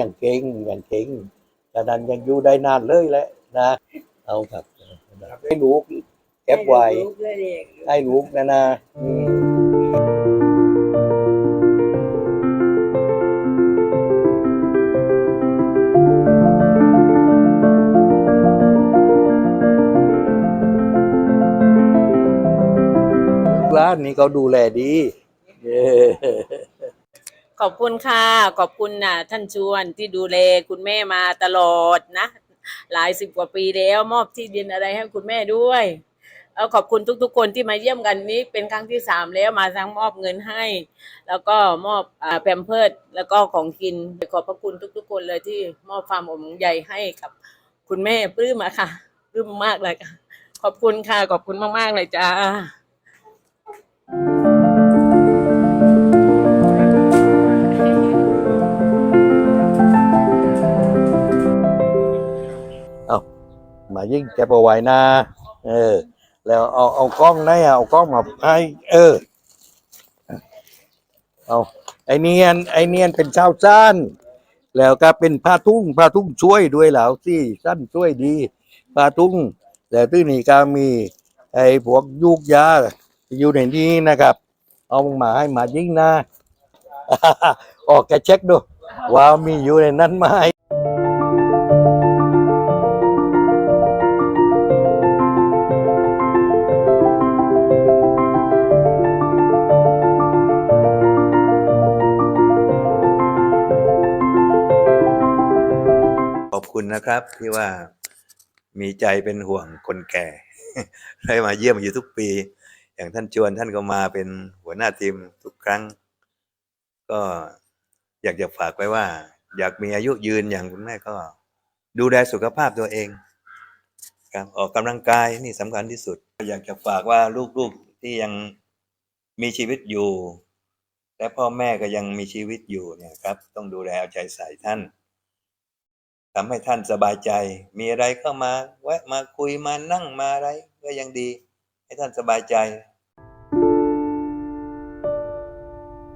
ยังเก่งอย่างเก่งฉะนั้นยังอยู่ได้นานเลยแหละนะ เอาครับ ให้ลูกเก็บไว้ให้ลูกนะนะร้านนี้เขาดูแลดี เย้ ขอบคุณค่ะ ขอบคุณนะท่านชวนที่ดูแลคุณแม่มาตลอดนะ หลายสิบกว่าปีแล้ว มอบที่ดินอะไรให้คุณแม่ด้วยแล้วขอบคุณทุก ๆ คนที่มาเยี่ยมกันนี้ เป็นครั้งที่สามแล้วมาทั้งมอบเงินให้ แล้วก็มอบอแพมเพิร์ดแล้วก็ของกินขอบพระคุณทุก ๆ คนเลยที่มอบความอบอุ่นใหญ่ให้กับ คุณแม่ปลื้มอะค่ะปลื้มมากเลยค่ะ ขอบคุณค่ะ ขอบคุณมากๆเลยจ้า มายิ่งเก็บเอาไว้นะเออ แล้วเอาเอากล้องได้เอากล้องมาให้เออ เอาไอเนียนไอเนียนเป็นชาวจ้านแล้วก็เป็นผ้าทุ่งผ้าทุ่งช่วยด้วยแล้วสิสั้นช่วยดีผ้าทุ่งแต่ที่นี่ก็มี ไอ้พวกยูกยาอยู่ในนี้นะครับ เอามาให้มายิ่งนะออกแกเช็คดูว่ามีอยู่ในนั้นไหม อบคุณนะครับ ที่ว่ามีใจเป็นห่วงคนแก่ได้มาเยี่ยมอยู่ทุกปี อย่างท่านชวนท่านก็มาเป็นหัวหน้าทีมทุกครั้ง ก็อยากจะฝากไว้ว่า อยากมีอายุยืนอย่างคุณแม่ก็ ดูแลสุขภาพตัวเองครับออกกำลังกายนี่สำคัญที่สุด อยากจะฝากว่าลูกๆที่ยังมีชีวิตอยู่ และพ่อแม่ก็ยังมีชีวิตอยู่เนี่ยครับ ต้องดูแลเอาใจใส่ท่าน ทำให้ท่านสบายใจ มีอะไรเข้ามาแวะมาคุยมานั่งมาอะไรก็ยังดี ให้ท่านสบายใจ